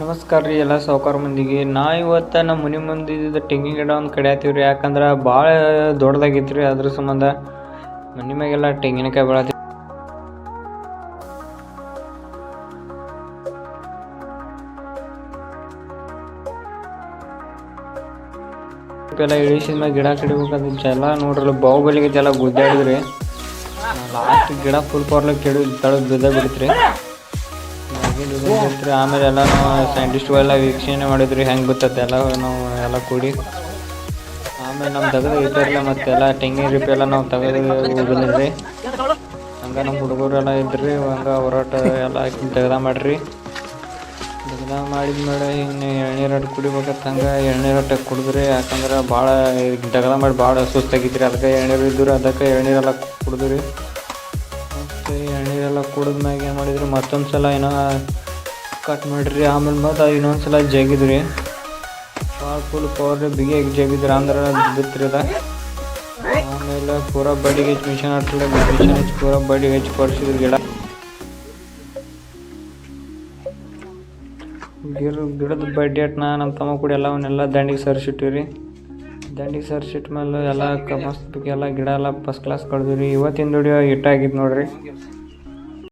ನಮಸ್ಕಾರ ರೀ ಎಲ್ಲ ಸಾವುಕಾರ ಮಂದಿಗೆ. ನಾ ಇವತ್ತು ನಮ್ಮ ಮನೆ ಮುಂದೆ ಇದ್ದಿದ್ದ ತೆಂಗಿನ ಗಿಡ ಒಂದು ಕಡಿಯತ್ತೀವಿ ರೀ. ಯಾಕಂದ್ರೆ ಭಾಳ ದೊಡ್ಡದಾಗಿತ್ತು ರೀ ಅದ್ರ ಸಂಬಂಧ. ಮನೆ ಮ್ಯಾಗೆಲ್ಲ ತೆಂಗಿನಕಾಯಿ ಬೆಳತಿ ಎಲ್ಲ ಇಳಿಸಿದ ಮ್ಯಾಗ ಗಿಡ ಕಡಿಬೇಕಂತ ಜಲ ನೋಡ್ರಲ್ಲ ಬಾಹುಬಲಿಗೆ ಜಲ ಗುದ್ದಾಡಿದ್ರಿ. ಲಾಸ್ಟ್ ಗಿಡ ಫುಲ್ ಪವರ್ಲಾಗ ಕೆಡ ತಳ ಬಿದ್ದ ಬಿಡ್ತ್ರಿ ಬಿಡ್ತ್ರಿ ಆಮೇಲೆ ಎಲ್ಲ ನಾವು ಸೈಂಟಿಸ್ಟ್ಗಳೆಲ್ಲ ವೀಕ್ಷಣೆ ಮಾಡಿದ್ರಿ, ಹೆಂಗೆ ಬಿತ್ತತ್ತೆ ಎಲ್ಲ ನಾವು ಎಲ್ಲ ಕೂಡಿ. ಆಮೇಲೆ ನಮ್ಮ ತೆಗೆದು ಇದ್ರಲ್ಲ ಮತ್ತೆಲ್ಲ ತೆಂಗಿನ ರಿಪಿ ಎಲ್ಲ ನಾವು ತೆಗೆದು ಉಗಿದ್ರಿ ಹಂಗೆ ನಮ್ಮ ಹುಡುಗರೆಲ್ಲ ಇದ್ರಿ, ಹಂಗೆ ಹೊರಟ ಎಲ್ಲ ತೆಗ್ದ ಮಾಡ್ರಿ. ತೆಗ್ದ ಮಾಡಿದ ಮೇಲೆ ಇನ್ನು ಎಳ್ನೀರು ಅಟ್ಟು ಕುಡಿಬೇಕಂತ ಹಂಗೆ ಎಳ್ನೀರು ಕುಡಿದ್ರಿ. ಯಾಕಂದ್ರೆ ಭಾಳ ತೆಗ್ದ ಮಾಡಿ ಭಾಳ ಸುಸ್ತಾಗಿದ್ರಿ ಅದಕ್ಕೆ ಎಳ್ನೀರು ಇದ್ದರು, ಅದಕ್ಕೆ ಎಳ್ನೀರೆಲ್ಲ ಕುಡಿದ್ರಿ. ಮತ್ತು ಎಣ್ಣೆಲ್ಲ ಕುಡಿದ ಮ್ಯಾಗ ಏನು ಮಾಡಿದ್ರು? ಮತ್ತೊಂದು ಸಲ ಏನೋ ಕಟ್ ಮಾಡಿರಿ ಆಮೇಲೆ ಮತ್ತು ಇನ್ನೊಂದು ಸಲ ಜಗಿದ್ರಿ. ಭಾಳ ಫುಲ್ ಪವರ್ ಬಿಗಿ ಜಗಿದ್ರಿ. ಅಂದ್ರೆ ಬಿತ್ತರಿದ ಆಮೇಲೆ ಪೂರಾ ಬಡಿಗೆ ಹೆಚ್ಚು ಮಿಷನ್ ಹಚ್ಚಲ ಮಿಷನ್ ಹಚ್ಚಿ ಪೂರಾ ಬಡಿಗೆ ಹೆಚ್ಚು ಕೊಡಿಸಿದ್ರು ಗಿಡ. ಗಿಡ ಗಿಡದ ಬಡ್ಡಿ ಅಟ್ನ ನಮ್ಮ ತಮ್ಮ ಕೂಡ ಎಲ್ಲ ಅವನ್ನೆಲ್ಲ ದಂಡಿಗೆ ಸರಿಸಿಟ್ಟಿವಿ ದಂಡಿಗೆ ಶೀಟ್ ಮೇಲೆ ಎಲ್ಲ ಮಸ್ತ್ ಎಲ್ಲ, ಗಿಡ ಎಲ್ಲ ಫಸ್ಟ್ ಕ್ಲಾಸ್ ಕಳ್ದಿರಿ ಇವತ್ತಿನ ದುಡಿಯೋ ಆಗಿದೆ ನೋಡ್ರಿ.